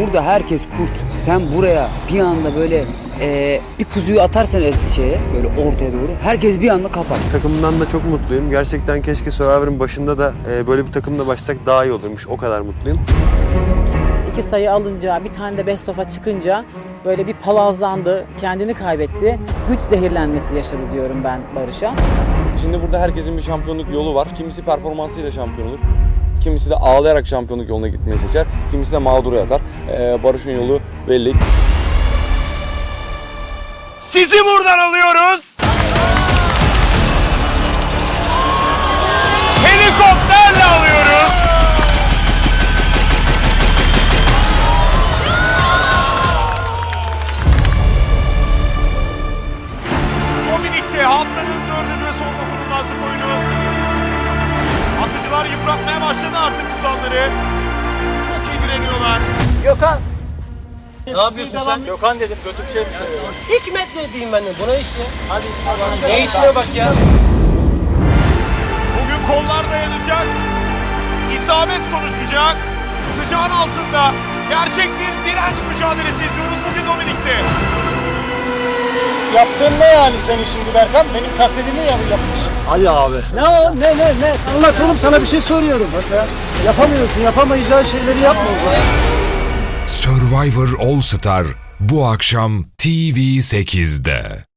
Burada herkes kurt. Sen buraya bir anda böyle e, bir kuzuyu atarsan şeye böyle ortaya doğru herkes bir anda kapar. Takımından da çok mutluyum. Gerçekten keşke Survivor'ın başında da e, böyle bir takımla başlasak daha iyi olurmuş. O kadar mutluyum. İki sayı alınca, bir tane de best of'a çıkınca böyle bir palazlandı, kendini kaybetti. Güç zehirlenmesi yaşadı diyorum ben Barış'a. Şimdi burada herkesin bir şampiyonluk yolu var. Kimisi performansıyla şampiyon olur. Kimisi de ağlayarak şampiyonluk yoluna gitmeyi seçer. Kimisi de mağdura yatar. Ee, Barış'ın yolu belli. Sizi buradan alıyoruz. Başladı artık tutanları. Çok iyi direniyorlar. Gökhan. Ne yapıyorsun sen? Gökhan dedim kötü bir şey mi söylüyorsun? Hikmet dediğim ben de buna iş ya. Hadi işine bak. Ne işine bak ya? Bugün kollar dayanacak. İsabet konuşacak. Sıcağın altında gerçek bir direnç mücadelesi izliyoruz bugün. Yaptığın ne yani senin şimdi Berkan? Benim taklidimi mi yapıyorsun? Hadi abi. Ne o? Ne ne ne? Anlat oğlum sana bir şey soruyorum. Nasıl? Yapamıyorsun. Yapamayacağın şeyleri yapma. Survivor All Star bu akşam TV8'de.